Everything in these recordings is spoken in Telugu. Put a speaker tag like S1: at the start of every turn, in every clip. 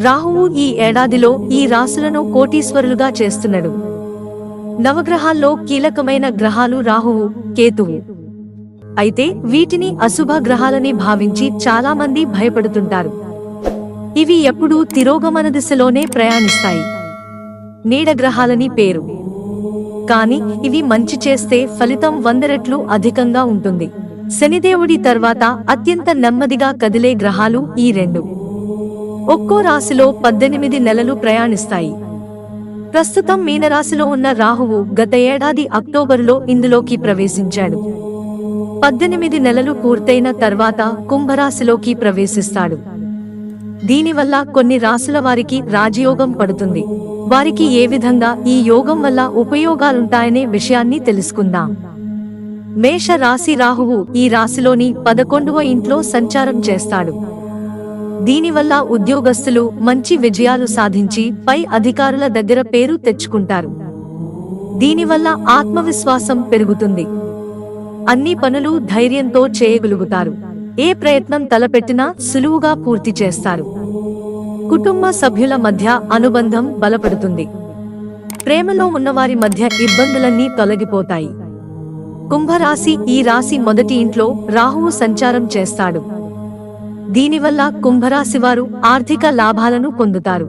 S1: రాహువు ఈ ఏడాదిలో ఈ రాసులను కోటీశ్వరులుగా చేస్తున్నాడు. నవగ్రహాల్లో కీలకమైన గ్రహాలు రాహువు కేతువు. అయితే వీటిని అశుభ గ్రహాలని భావించి చాలా మంది భయపడుతుంటారు. ఇవి ఎప్పుడూ తిరోగమన దిశలోనే ప్రయాణిస్తాయి. నీడ గ్రహాలని పేరు. కాని ఇవి మంచి చేస్తే ఫలితం వంద రెట్లు అధికంగా ఉంటుంది. శనిదేవుడి తర్వాత అత్యంత నెమ్మదిగా కదిలే గ్రహాలు ఈ రెండు. ఒక్కో రాశిలో పద్దెనిమిది నెలలు ప్రయాణిస్తాయి. ప్రస్తుతం మీనరాశిలో ఉన్న రాహువు గత ఏడాది అక్టోబరులో ఇందులోకి ప్రవేశించాడు. పద్దెనిమిది నెలలు పూర్తయిన తర్వాత కుంభరాశిలోకి ప్రవేశిస్తాడు. దీనివల్ల కొన్ని రాశుల వారికి రాజయోగం పడుతుంది. వారికి ఏ విధంగా ఈ యోగం వల్ల ఉపయోగాలుంటాయనే విషయాన్ని తెలుసుకుందాం. మేష రాశి రాహువు ఈ రాశిలోని పదకొండవ ఇంట్లో సంచారం చేస్తాడు. దీనివల్ల ఉద్యోగస్తులు మంచి విజయాలు సాధించి పై అధికారుల దగ్గర పేరు తెచ్చుకుంటారు. దీనివల్ల ఆత్మవిశ్వాసం పెరుగుతుంది. అన్ని పనులు ధైర్యంతో చేయగలుగుతారు. ఏ ప్రయత్నం తలపెట్టినా సులువుగా పూర్తి చేస్తారు. కుటుంబ సభ్యుల మధ్య అనుబంధం బలపడుతుంది. ప్రేమలో ఉన్నవారి మధ్య ఇబ్బందులన్నీ తొలగిపోతాయి. కుంభరాశి ఈ రాశి మొదటి ఇంట్లో రాహువు సంచారం చేస్తాడు. దీనివల్ల కుంభరాశి వారు ఆర్థిక లాభాలను పొందుతారు.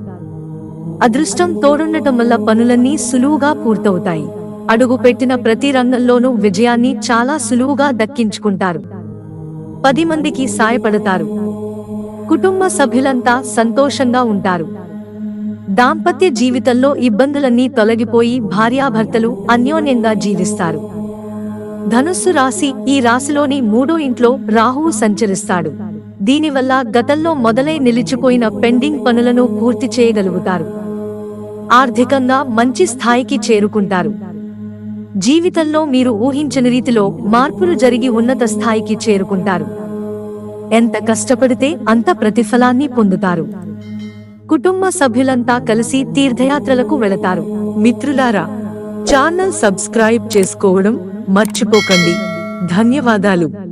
S1: అదృష్టం తోడుండటం వల్ల పనులన్నీ సులువుగా పూర్తవుతాయి. అడుగు పెట్టిన ప్రతి రంగంలోనూ విజయాన్ని చాలా సులువుగా దక్కించుకుంటారు. పది మందికి సాయపడతారు. కుటుంబ సభ్యులంతా సంతోషంగా ఉంటారు. దాంపత్య జీవితంలో ఇబ్బందులన్నీ తొలగిపోయి భార్యాభర్తలు అన్యోన్యంగా జీవిస్తారు. ధనుస్సు రాశి ఈ రాశిలోని మూడో ఇంట్లో రాహువు సంచరిస్తాడు. దీనివల్ల గతంలో మొదలై నిలిచిపోయిన పెండింగ్ పనులను పూర్తి చేయగలుగుతారు. ఆర్థికంగా మంచి స్థాయికి చేరుకుంటారు. జీవితంలో మీరు ఊహించని రీతిలో మార్పులు జరిగి ఉన్నత స్థాయికి చేరుకుంటారు. ఎంత కష్టపడితే అంత ప్రతిఫలాన్ని పొందుతారు. కుటుంబ సభ్యులంతా కలిసి తీర్థయాత్రలకు వెళతారు. మిత్రులారా ఛానల్ సబ్స్క్రైబ్ చేసుకోవడం మర్చిపోకండి. ధన్యవాదాలు.